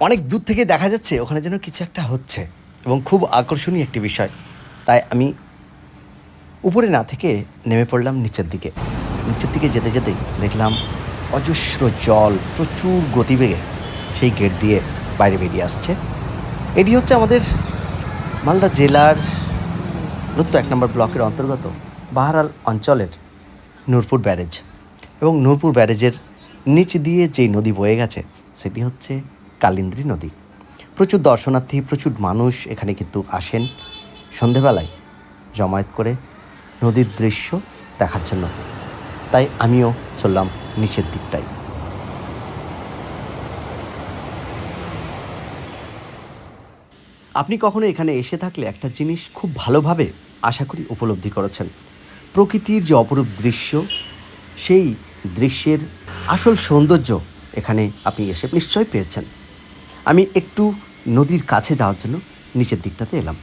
অনেক দূর থেকে দেখা যাচ্ছে ওখানে যেন কিছু একটা হচ্ছে এবং খুব আকর্ষণীয় একটি বিষয়। তাই আমি উপরে না থেকে নেমে পড়লাম নিচের দিকে। নিচের দিকে যেতে যেতে দেখলাম অজস্র জল, প্রচুর গতিবেগে সেই গেট দিয়ে বাইরে বেরিয়ে আসছে। এটি হচ্ছে আমাদের মালদা জেলার নত্য এক নম্বর ব্লকের অন্তর্গত বাহারাল অঞ্চলের নূরপুর ব্যারেজ। এবং নূরপুর ব্যারেজের নিচ দিয়ে যেই নদী বয়ে গেছে, সেটি হচ্ছে কালিন্দ্রী নদী। প্রচুর দর্শনার্থী, প্রচুর মানুষ এখানে কিন্তু আসেন। সন্ধেবেলায় জমায়েত করে নদীর দৃশ্য দেখার জন্য তাই আমিও চললাম নিচের দিকটায়। আপনি কখনো এখানে এসে থাকলে একটা জিনিস খুব ভালোভাবে আশা করি উপলব্ধি করেছেন। প্রকৃতির যে অপরূপ দৃশ্য, সেই দৃশ্যের আসল সৌন্দর্য এখানে আপনি এসে নিশ্চয় পেয়েছেন। আমি একটু নদীর কাছে যাওয়ার জন্য নিচের দিকটাতে এলাম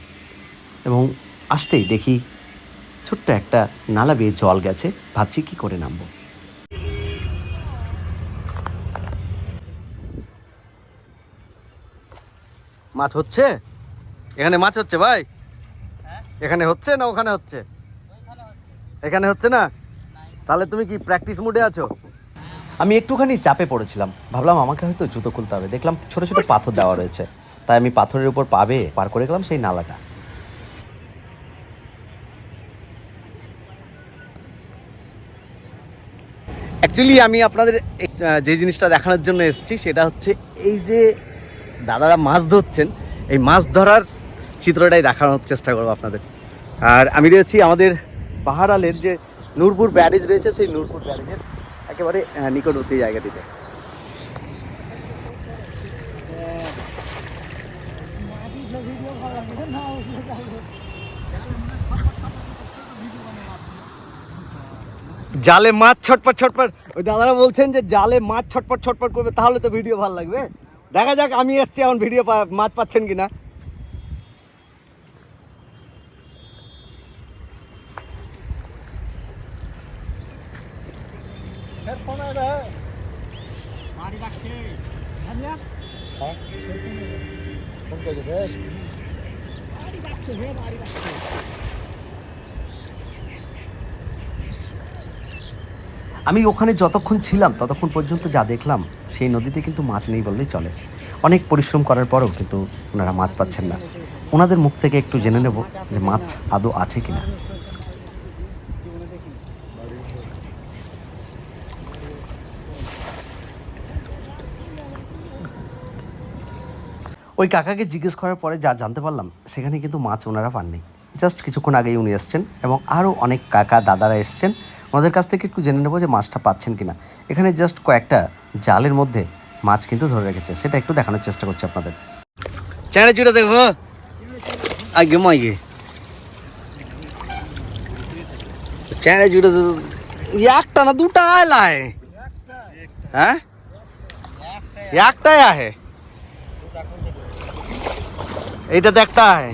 এবং আসতেই দেখি ছোট্ট একটা নালা বেয়ে জল গেছে। ভাবছি কি করে নামবো। মাছ হচ্ছে? এখানে মাছ হচ্ছে ভাই? এখানে হচ্ছে না ওখানে হচ্ছে? এখানে হচ্ছে না? তাহলে তুমি কি প্র্যাকটিস মুডে আছো? আমি একটুখানি চাপে পড়েছিলাম। ভাবলাম আমাকে হয়তো জুতো খুলতে হবে। দেখলাম ছোট ছোট পাথর দেওয়া রয়েছে। তাই আমি পাথরের উপর পাবে পার করে গেলাম সেই নালাটা। অ্যাকচুয়ালি আমি আপনাদের যে জিনিসটা দেখানোর জন্য এসেছি, সেটা হচ্ছে এই যে দাদারা মাছ ধরছেন, এই মাছ ধরার চিত্রটাই দেখানোর চেষ্টা করব আপনাদের। আর আমি রয়েছি আমাদের পাহাড়ালের যে নূরপুর ব্যারেজ রয়েছে, সেই নূরপুর ব্যারেজের একেবারে নিকটবর্তী জায়গাটিতে। জালে মাছ ছটপট ছটপট। ওই দাদারা বলছেন যে জালে মাছ ছটপট ছটপট করবে, তাহলে তো ভিডিও ভালো লাগবে। দেখা যাক, আমি এসছি, এখন ভিডিও মাছ পাচ্ছেন কিনা। আমি ওখানে যতক্ষণ ছিলাম, ততক্ষণ পর্যন্ত যা দেখলাম, সেই নদীতে কিন্তু মাছ নেই বললেই চলে। অনেক পরিশ্রম করার পরেও কিন্তু ওনারা মাছ পাচ্ছেন না। ওনাদের মুখ থেকে একটু জেনে নেব যে মাছ আদৌ আছে কিনা। ওই কাকাকে জিজ্ঞেস করার পরে যা জানতে পারলাম, সেখানে কিন্তু মাছ ওনারা পাননি। জাস্ট কিছুক্ষণ আগেই উনি এসছেন এবং আরও অনেক কাকা দাদারা এসছেন। ওনাদের কাছ থেকে একটু জেনে নেব যে মাছটা পাচ্ছেন কিনা। এখানে জাস্ট কয়েকটা জালের মধ্যে মাছ কিন্তু ধরে রেখেছে। সেটা একটু দেখানোর চেষ্টা করছি আপনাদের। চ্যানেল জুড়ে দেখব? আগে মাইগে। চ্যানেল জুড়ে একটা না দুটা আয় হ্যাঁ? একটাই আহে। এইটা তো একটা है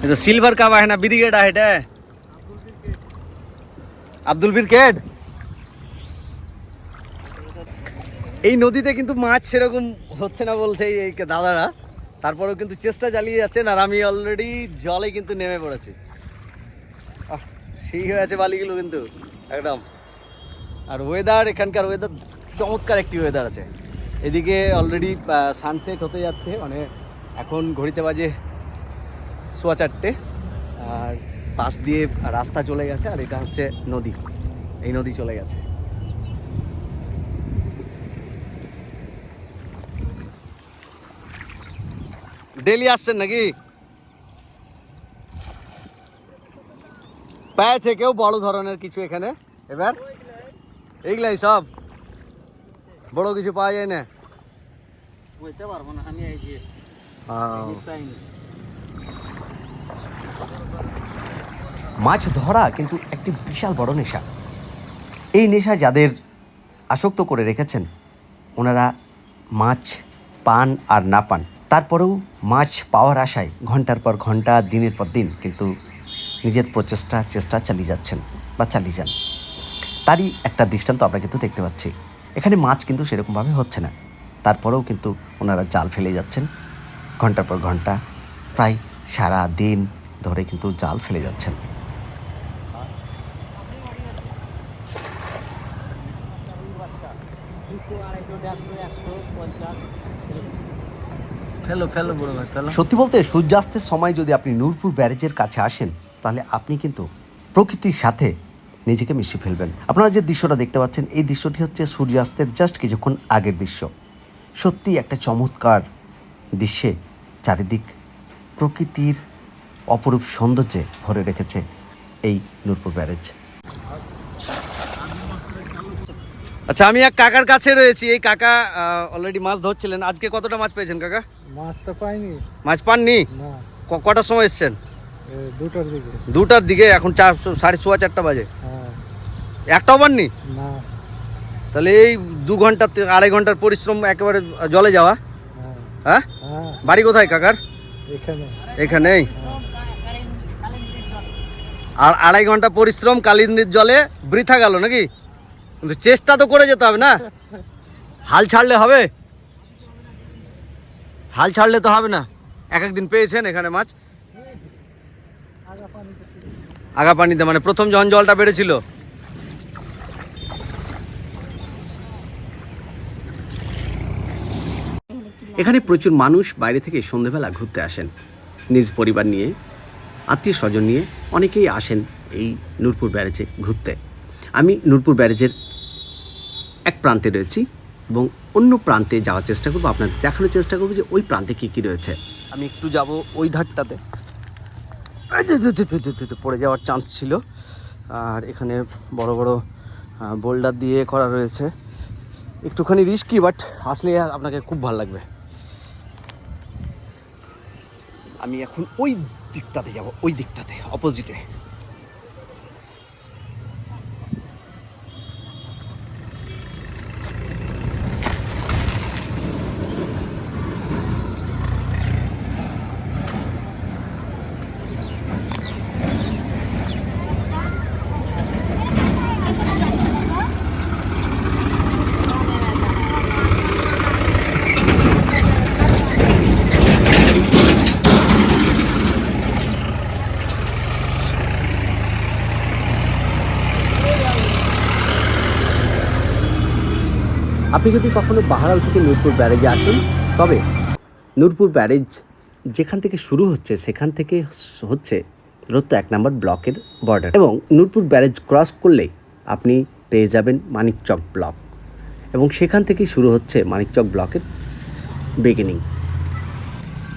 ये तो सिल्वर का है ना ब्रिगेड है এটা আব্দুল বিরকেড এই নদীতে কিন্তু মাছ সেরকম হচ্ছে না বলছে এই এই দাদারা তারপরেও কিন্তু চেষ্টা চালিয়ে যাচ্ছেন আর আমি অলরেডি জলে কিন্তু নেমে পড়েছি আহ, সেই হয়ে আছে বালিগুলো কিন্তু একদম আর ওয়েদার এখানকার ওয়েদার চমৎকার একটি ওয়েদার আছে এদিকে অলরেডি সানসেট হতে যাচ্ছে মানে এখন ঘড়িতে বাজে সোয়া চারটে, আর পাশ দিয়ে রাস্তা চলে গেছে, আর এটা হচ্ছে নদী। এই নদী চলে গেছে। ডেলি আসছেন নাকি? পেয়েছে কেউ বড় ধরনের কিছু এখানে? এবার? এইগুলাই সব? বড় কিছু পাওয়া যায় না। বলতে পারব না আমি এই যে মাছ ধরা কিন্তু একটি বিশাল বড় নেশা। এই নেশা যাদের আসক্ত করে রেখেছেন ওনারা মাছ পান আর না পান। তারপরেও মাছ পাওয়ার আশায় ঘণ্টার পর ঘণ্টা দিনের পর দিন কিন্তু নিজের প্রচেষ্টা চেষ্টা চালিয়ে যাচ্ছেন বা চালিয়ে যান। তারই একটা দৃষ্টান্ত আমরা কিন্তু দেখতে পাচ্ছি। এখানে মাছ কিন্তু সেরকমভাবে হচ্ছে না। তারপরেও কিন্তু ওনারা জাল ফেলে যাচ্ছেন। ঘণ্টার পর ঘণ্টা প্রায় সারা দিন ধরে কিন্তু জাল ফেলে যাচ্ছেন। সত্যি বলতে সূর্যাস্তের সময় যদি আপনি নূরপুর ব্যারেজের কাছে আসেন তাহলে আপনি কিন্তু প্রকৃতির সাথে নিজেকে মিশে ফেলবেন। আপনারা যে দৃশ্যটা দেখতে পাচ্ছেন এই দৃশ্যটি হচ্ছে সূর্যাস্তের জাস্ট কিছুক্ষণ আগের দৃশ্য। সত্যি একটা চমৎকার দৃশ্যে চারিদিক প্রকৃতির অপরূপ সৌন্দর্যে ভরে রেখেছে এই নূরপুর ব্যারেজ। আচ্ছা আমি এক কাকার কাছে রয়েছি। এই কাকা অলরেডি মাছ ধরছিলেন। আজকে কতটা মাছ পেয়েছেন কাকা? মাছ তো পাইনি। মাছ পাননি? কটার সময় এসছেন? দুটোর দিকে। দুটার দিকে এখন চার সাড়ে সোয়া চারটা বাজে। হ্যাঁ। একটাও পাননি? না। তাহলে এই দু ঘণ্টা আড়াই ঘণ্টার পরিশ্রম একেবারে জলে যাওয়া। হ্যাঁ। হ্যাঁ? হ্যাঁ। বাড়ি কোথায় কাকার? এখানে। এখানেই? আর আড়াই ঘণ্টা পরিশ্রম কালিন্দির জলে বৃথা গেল নাকি? কিন্তু চেষ্টা তো করে যেতে হবে না। হাল ছাড়লে হবে। হাল ছাড়লে তো হবে না। এক একদিন পেয়েছেন এখানে মাছ। আগা পানিতে মানে প্রথম যখন জলটা বেড়েছিল। এখানে প্রচুর মানুষ বাইরে থেকে সন্ধেবেলা ঘুরতে আসেন। নিজ পরিবার নিয়ে আত্মীয় স্বজন নিয়ে অনেকেই আসেন এই নূরপুর ব্যারেজে ঘুরতে। আমি নূরপুর ব্যারেজের এক প্রান্তে রয়েছি এবং অন্য প্রান্তে যাওয়ার চেষ্টা করব। আপনাদের দেখানোর চেষ্টা করব যে ওই প্রান্তে কী কী রয়েছে। আমি একটু যাব ওই ধারটাতে পড়ে যাওয়ার চান্স ছিল। আর এখানে বড় বড় বোল্ডার দিয়ে করা রয়েছে। একটুখানি রিস্কি বাট আসলে আপনাকে খুব ভালো লাগবে। আমি এখন ওই দিকটাতে যাব, ওই দিকটাতে অপোজিটে আপনি যদি কখনো বাহারাল থেকে নূরপুর ব্যারেজে আসেন, তবে নূরপুর ব্যারেজ যেখান থেকে শুরু হচ্ছে, সেখান থেকে হচ্ছে রোত্ত এক নম্বর ব্লকের বর্ডার এবং নূরপুর ব্যারেজ ক্রস করলেই আপনি পেয়ে যাবেন মানিকচক ব্লক এবং সেখান থেকেই শুরু হচ্ছে মানিকচক ব্লকের বিগিনিং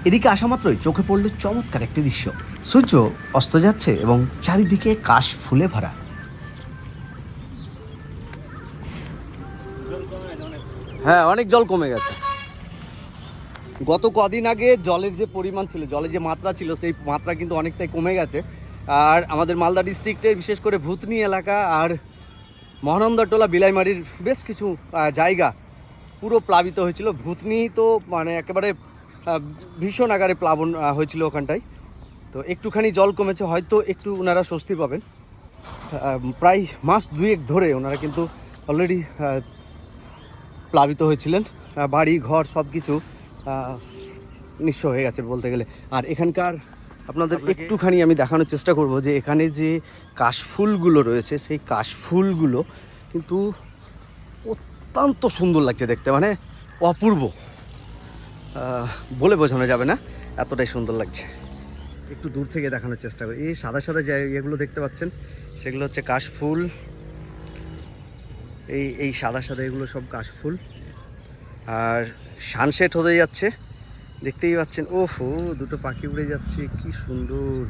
এদিকে আসা মাত্রই চোখে পড়ল চমৎকার একটি দৃশ্য। সূর্য অস্ত যাচ্ছে এবং চারিদিকে কাশ ফুলে ভরা। হ্যাঁ অনেক জল কমে গেছে। গত কদিন আগে জলের যে পরিমাণ ছিল, জলের যে মাত্রা ছিল, সেই মাত্রা কিন্তু অনেকটাই কমে গেছে। আর আমাদের মালদা ডিস্ট্রিক্টের বিশেষ করে ভূতনি এলাকা আর মহানন্দাটোলা বিলাইমারির বেশ কিছু জায়গা পুরো প্লাবিত হয়েছিল। ভূতনি তো মানে একেবারে ভীষণ আকারে প্লাবন হয়েছিল ওখানটায়। তো একটুখানি জল কমেছে, হয়তো একটু ওনারা স্বস্তি পাবেন। প্রায় মাস দুয়েক ধরে ওনারা কিন্তু অলরেডি প্লাবিত হয়েছিলেন। বাড়ি ঘর সব কিছু নিঃস্ব হয়ে গেছে বলতে গেলে। আর এখানকার আপনাদের একটুখানি আমি দেখানোর চেষ্টা করব যে এখানে যে কাশফুলগুলো রয়েছে সেই কাশফুলগুলো কিন্তু অত্যন্ত সুন্দর লাগছে দেখতে মানে অপূর্ব। বলে বোঝানো যাবে না এতটাই সুন্দর লাগছে। একটু দূর থেকে দেখানোর চেষ্টা করি। এই সাদা সাদা যে এগুলো দেখতে পাচ্ছেন সেগুলো হচ্ছে কাশফুল এই এই সাদা সাদা এগুলো সব কাশফুল আর সানসেট হতে যাচ্ছে। দেখতেই পাচ্ছেন, ওফো, দুটো পাখি উড়ে যাচ্ছে, কি সুন্দর।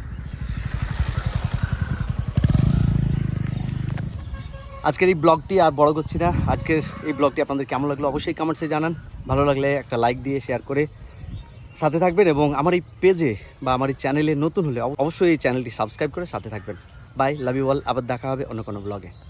আজকের এই ব্লগটি আর বড় করছি না। আজকের এই ব্লগটি আপনাদের কেমন লাগল অবশ্যই কমেন্টসে জানান। ভালো লাগলে একটা লাইক দিয়ে শেয়ার করে সাথে থাকবেন এবং আমার এই পেজে বা আমার এই চ্যানেলে নতুন হলে অব- অবশ্যই এই চ্যানেলটি সাবস্ক্রাইব করে সাথে থাকবেন। বাই লাভ ইউ অল আবার দেখা হবে অন্য কোনো ব্লগে